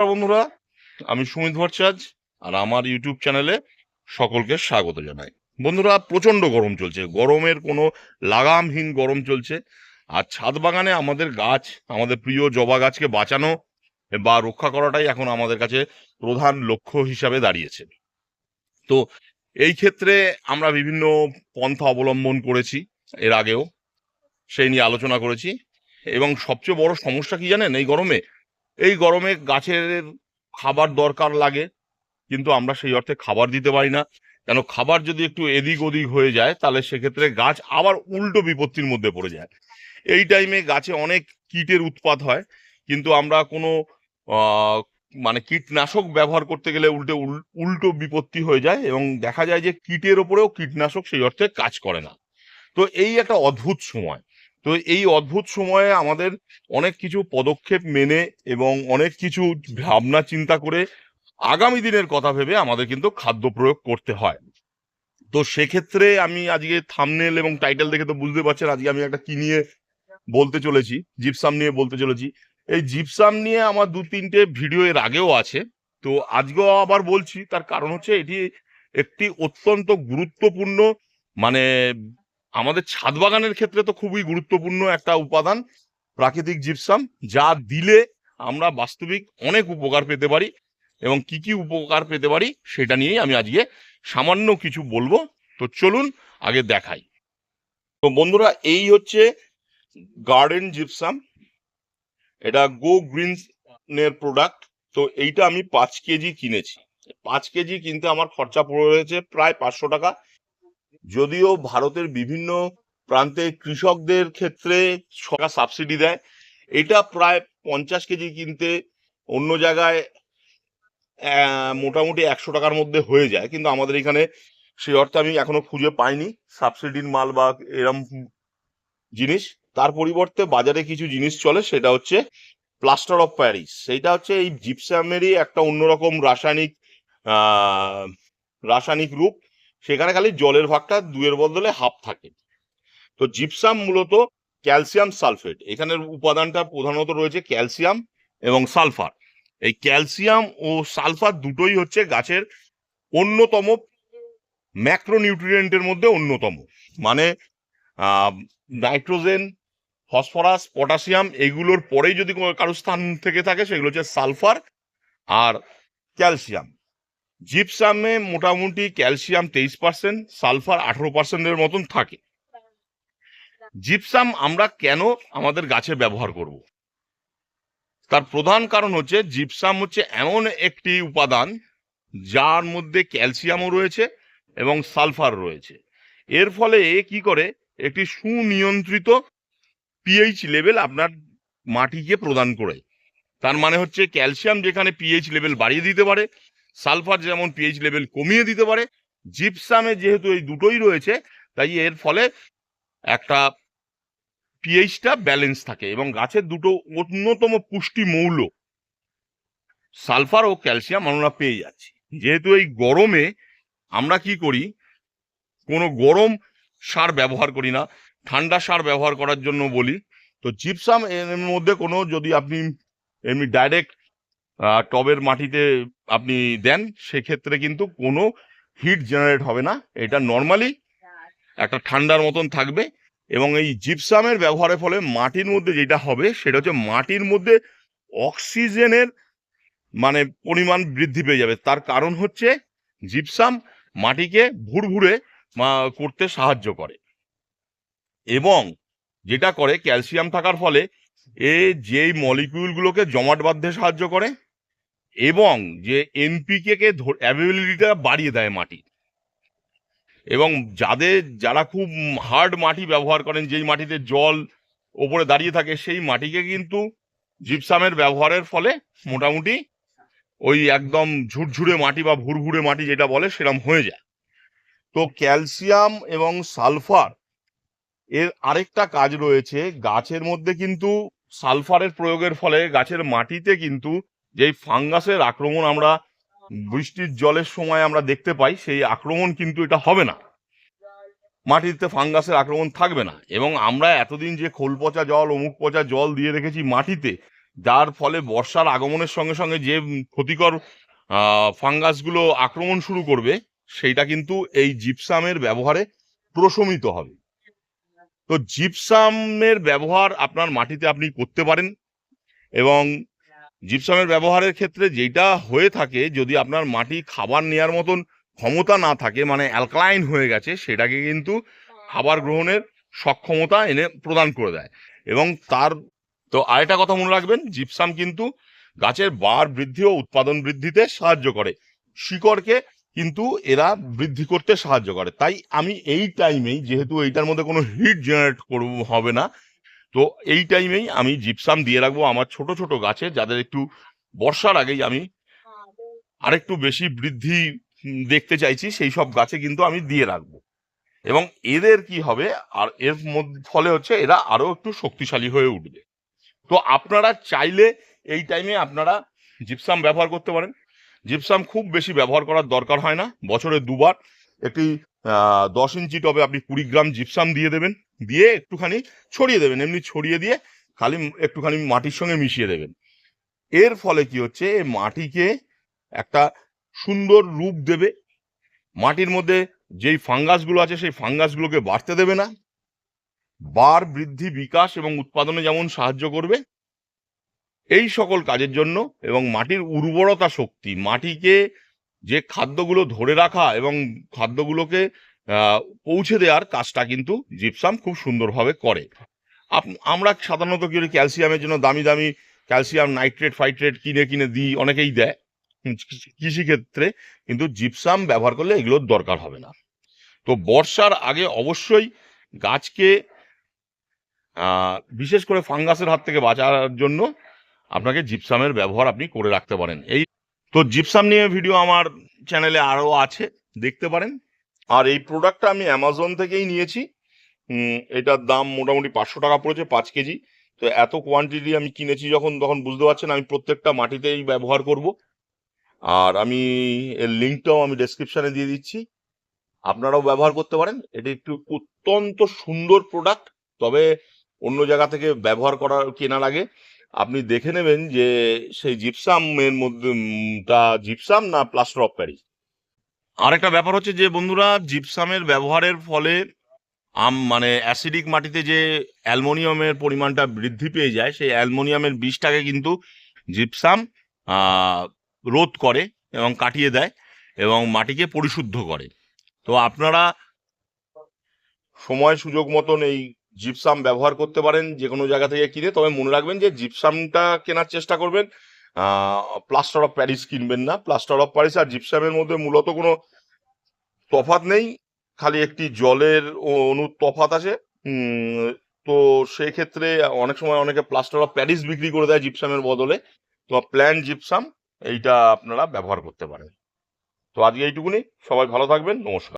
বন্ধুরা। আমি সুমিত ভট্টাচার্য আর আমার ইউটিউব চ্যানেলে সকলকে স্বাগত জানাই। বন্ধুরা প্রচণ্ড গরম চলছে। গরমের কোনো লাগামহীন গরম চলছে। আর ছাদ বাগানে আমাদের গাছ, আমাদের প্রিয় জবা গাছকে বাঁচানো বা রক্ষা করাটাই এখন আমাদের কাছে প্রধান লক্ষ্য হিসাবে দাঁড়িয়েছে। তো এই ক্ষেত্রে আমরা বিভিন্ন পন্থা অবলম্বন করেছি এর আগেও। সেই নিয়ে আলোচনা করেছি। এবং সবচেয়ে বড় সমস্যা কি জানেন, এই গরমে এই গরমে গাছের খাবার দরকার লাগে, কিন্তু আমরা সেই অর্থে খাবার দিতে পারি না। কেন খাবার যদি একটু এদিক ওদিক হয়ে যায়, তাহলে সেক্ষেত্রে গাছ আবার উল্টো বিপত্তির মধ্যে পড়ে যায়। এই টাইমে গাছে অনেক কীটের উৎপাত হয়, কিন্তু আমরা কোনো মানে কীটনাশক ব্যবহার করতে গেলে উল্টে উল- উল্টো বিপত্তি হয়ে যায় এবং দেখা যায় যে কীটের ওপরেও কীটনাশক সেই অর্থে কাজ করে না। তো এই একটা অদ্ভুত সময়। তো এই অদ্ভুত সময়ে আমাদের অনেক কিছু পদক্ষেপ মেনে এবং অনেক কিছু ভাবনা চিন্তা করে আগামী দিনের কথা ভেবে আমাদের কিন্তু খাদ্য প্রয়োগ করতে হয়। তো সেক্ষেত্রে আমি আজকে থামনেল এবং টাইটেল দেখে তো বুঝতে পারছেন, আজকে আমি একটা কি নিয়ে বলতে চলেছি জিপসাম নিয়ে বলতে চলেছি। এই জিপসাম নিয়ে আমার দু তিনটে ভিডিও এর আগেও আছে, তো আজকেও আবার বলছি, তার কারণ হচ্ছে এটি একটি অত্যন্ত গুরুত্বপূর্ণ মানে আমাদের ছাদ বাগানের ক্ষেত্রে তো খুবই গুরুত্বপূর্ণ একটা উপাদান, প্রাকৃতিক জিপসাম যা দিলে আমরা বাস্তবিক অনেক উপকার পেতে পারি এবং কি কি উপকার পেতে পারি সেটা নিয়েই আমি আজকে সামান্য কিছু বলব। তো চলুন আগে দেখাই। তো বন্ধুরা, এই হচ্ছে গার্ডেন জিপসাম এটা গো গ্রিনস এর প্রোডাক্ট তো এইটা আমি পাঁচ কেজি কিনেছি। পাঁচ কেজি কিনতে আমার খরচা পড়ে রয়েছে প্রায় পাঁচশো টাকা। যদিও ভারতের বিভিন্ন প্রান্তে কৃষকদের ক্ষেত্রে সরকার সাবসিডি দেয়, এটা প্রায় পঞ্চাশ কেজি কিনতে অন্য জায়গায় মোটামুটি একশো টাকার মধ্যে হয়ে যায়। কিন্তু আমাদের এখানে সেই অর্থে আমি এখনও খুঁজে পাইনি। সাবসিডির মাল বা এরম জিনিস। তার পরিবর্তে বাজারে কিছু জিনিস চলে, সেটা হচ্ছে প্লাস্টার অফ প্যারিস সেইটা হচ্ছে এই জিপসামেরই একটা অন্যরকম রাসায়নিক রাসায়নিক রূপ। সেখানে খালি জলের ভাগটা দুয়ের বদলে হাফ থাকে। তো জিপসাম মূলত ক্যালসিয়াম সালফেট এখানের উপাদানটা প্রধানত রয়েছে ক্যালসিয়াম এবং সালফার এই ক্যালসিয়াম ও সালফার দুটোই হচ্ছে গাছের অন্যতম ম্যাক্রোনিউট্রিয়েন্টের মধ্যে অন্যতম। মানে নাইট্রোজেন ফসফরাস পটাশিয়াম এগুলোর পরেই যদি কারও স্থান থেকে থাকে সেগুলো হচ্ছে সালফার আর ক্যালসিয়াম জিপসামে মোটামুটি ক্যালসিয়াম তেইশ পার্সেন্ট, সালফার আঠারো পার্সেন্টের মতন থাকে। জিপসাম আমরা কেন আমাদের গাছে ব্যবহার করব? তার প্রধান কারণ হচ্ছে জিপসাম হচ্ছে এমন একটি উপাদান যার মধ্যে ক্যালসিয়ামও রয়েছে এবং সালফার রয়েছে। এর ফলে কি করে? একটি সুনিয়ন্ত্রিত পিএইচ লেভেল আপনার মাটিকে প্রদান করে। তার মানে হচ্ছে ক্যালসিয়াম যেখানে পিএইচ লেভেল বাড়িয়ে দিতে পারে সালফার যেমন পিএইচ লেভেল কমিয়ে দিতে পারে জিপসামে যেহেতু এই দুটোই রয়েছে, তাই এর ফলে একটা পিএইচটা ব্যালেন্স থাকে এবং গাছের দুটো অন্যতম পুষ্টি মৌল, সালফার ও ক্যালসিয়াম আমরা পেয়ে যাচ্ছি। যেহেতু এই গরমে আমরা কি করি, কোনো গরম সার ব্যবহার করি না, ঠান্ডা সার ব্যবহার করার জন্য বলি, তো জিপসাম এর মধ্যে কোনো যদি আপনি এমনি ডাইরেক্ট টবের মাটিতে আপনি দেন, সেক্ষেত্রে কিন্তু কোনো হিট জেনারেট হবে না। এটা নর্মালি একটা ঠান্ডার মতন থাকবে এবং এই জিপসামের ব্যবহারের ফলে মাটির মধ্যে যেটা হবে, সেটা হচ্ছে মাটির মধ্যে অক্সিজেনের মানে পরিমাণ বৃদ্ধি পেয়ে যাবে। তার কারণ হচ্ছে জিপসাম মাটিকে ভুরভুরে করতে সাহায্য করে এবং যেটা করে, ক্যালসিয়াম থাকার ফলে এ যেই মলিকিউলগুলোকে জমাট বাঁধতে সাহায্য করে এবং যে এনপিকে কে অ্যাভেবিলিটিটা বাড়িয়ে দেয় মাটি। এবং যাদের, যারা খুব হার্ড মাটি ব্যবহার করেন, যেই মাটিতে জল ওপরে দাঁড়িয়ে থাকে, সেই মাটিকে কিন্তু জিপসামের ব্যবহারের ফলে মোটামুটি ওই একদম ঝুরঝুরে মাটি বা ভুরভুরে মাটি যেটা বলে সেরকম হয়ে যায়। তো ক্যালসিয়াম এবং সালফার এর আরেকটা কাজ রয়েছে, গাছের মধ্যে কিন্তু সালফারের প্রয়োগের ফলে গাছের মাটিতে কিন্তু যেই ফাঙ্গাসের আক্রমণ আমরা বৃষ্টির জলের সময় আমরা দেখতে পাই, সেই আক্রমণ কিন্তু এটা হবে না। মাটিতে ফাঙ্গাসের আক্রমণ থাকবে না। এবং আমরা এতদিন যে খোল পচা জল, অমুক পচা জল দিয়ে রেখেছি মাটিতে, যার ফলে বর্ষার আগমনের সঙ্গে সঙ্গে যে ক্ষতিকর ফাঙ্গাসগুলো আক্রমণ শুরু করবে, সেইটা কিন্তু এই জিপসামের ব্যবহারে প্রশমিত হবে। তো জিপসামের ব্যবহার আপনার মাটিতে আপনি করতে পারেন এবং জিপসামের ব্যবহারের ক্ষেত্রে যেটা হয়ে থাকে, যদি আপনার মাটি খাবার নেওয়ার মতন ক্ষমতা না থাকে মানে অ্যালকালাইন হয়ে গেছে, সেটাকে কিন্তু খাবার গ্রহণের সক্ষমতা এনে প্রদান করে দেয়। এবং তার তো আরেকটা কথা মনে রাখবেন জিপসাম কিন্তু গাছের বার বৃদ্ধি ও উৎপাদন বৃদ্ধিতে সাহায্য করে। শিকড়কে কিন্তু এরা বৃদ্ধি করতে সাহায্য করে। তাই আমি এই টাইমেই যেহেতু এইটার মধ্যে কোনো হিট জেনারেট করব, হবে না তো এই টাইমেই আমি জিপসাম দিয়ে রাখব আমার ছোট ছোট গাছে যাদের একটু বর্ষার আগেই আমি আরেকটু বেশি বৃদ্ধি দেখতে চাইছি, সেই সব গাছে কিন্তু আমি দিয়ে রাখব। এবং এদের কি হবে, আর এর মধ্যে, ফলে হচ্ছে এরা আরও একটু শক্তিশালী হয়ে উঠবে। তো আপনারা চাইলে এই টাইমে আপনারা জিপসাম ব্যবহার করতে পারেন। জিপসাম খুব বেশি ব্যবহার করার দরকার হয় না। বছরে দুবার একটি দশ ইঞ্চি টবে আপনি কুড়ি গ্রাম জিপসাম দিয়ে দেবেন। দিয়ে একটুখানি ছড়িয়ে দেবেন। এমনি ছড়িয়ে দিয়ে খালি একটুখানি মাটির সঙ্গে মিশিয়ে দেবেন। এর ফলে কি হচ্ছে? মাটিকে একটা সুন্দর রূপ দেবে। মাটির মধ্যে যেই ফাঙ্গাসগুলো আছে, সেই ফাঙ্গাসগুলোকে বাড়তে দেবে না। বার বৃদ্ধি, বিকাশ এবং উৎপাদনে যেমন সাহায্য করবে, এই সকল কাজের জন্য এবং মাটির উর্বরতা শক্তি, মাটিকে যে খাদ্যগুলো ধরে রাখা এবং খাদ্যগুলোকে পৌঁছে দেওয়ার কাজটা কিন্তু জিপসাম খুব সুন্দরভাবে করে। আমরা সাধারণত কি ক্যালসিয়ামের জন্য দামি দামি ক্যালসিয়াম নাইট্রেট ফাইট্রেট কিনে কিনে দিই, অনেকেই দেয়। কৃষিক্ষেত্রে কিন্তু জিপসাম ব্যবহার করলে এগুলোর দরকার হবে না। তো বর্ষার আগে অবশ্যই গাছকে বিশেষ করে ফাঙ্গাসের হাত থেকে বাঁচার জন্য আপনাকে জিপসামের ব্যবহার আপনি করে রাখতে পারেন। এই তো জিপসাম নিয়ে ভিডিও আমার চ্যানেলে আরও আছে, দেখতে পারেন। আর এই প্রোডাক্টটা আমি অ্যামাজন থেকেই নিয়েছি। এটার দাম মোটামুটি পাঁচশো টাকা পড়েছে, পাঁচ কেজি। তো এত কোয়ান্টিটি আমি কিনেছি যখন, তখন বুঝতে পারছেন, আমি প্রত্যেকটা মাটিতেই ব্যবহার করব। আর আমি এর লিঙ্কটাও আমি ডেসক্রিপশানে দিয়ে দিচ্ছি। আপনারাও ব্যবহার করতে পারেন। এটি একটু অত্যন্ত সুন্দর প্রোডাক্ট তবে অন্য জায়গা থেকে ব্যবহার করার কেনার আগে আপনি দেখে নেবেন যে সেই জিপসামের মধ্যে টা জিপসাম না প্লাস্টার অফ প্যারিস আরেকটা ব্যাপার হচ্ছে যে বন্ধুরা জিপসামের ব্যবহারের ফলে আম মানে অ্যাসিডিক মাটিতে যে অ্যালমোনিয়ামের পরিমাণটা বৃদ্ধি পেয়ে যায়, সেই অ্যালমোনিয়ামের বিষটাকে কিন্তু জিপসাম রোধ করে এবং কাটিয়ে দেয় এবং মাটিকে পরিশুদ্ধ করে। তো আপনারা সময় সুযোগ মতন এই জিপসাম ব্যবহার করতে পারেন যে কোনো জায়গা থেকে কিনে। তবে মনে রাখবেন যে জিপসামটা কেনার চেষ্টা করবেন। প্লাস্টার অফ প্যারিস কিনবেন না। প্লাস্টার অফ প্যারিস আর জিপসামের মধ্যে মূলত কোনো তফাৎ নেই। খালি একটি জলের অনু তফাত আছে। তো সেই ক্ষেত্রে অনেক সময় অনেকে প্লাস্টার অফ প্যারিস বিক্রি করে দেয় জিপসামের বদলে। তো প্ল্যান জিপসাম এইটা আপনারা ব্যবহার করতে পারেন। তো আজকে এইটুকুনি। সবাই ভালো থাকবেন। নমস্কার।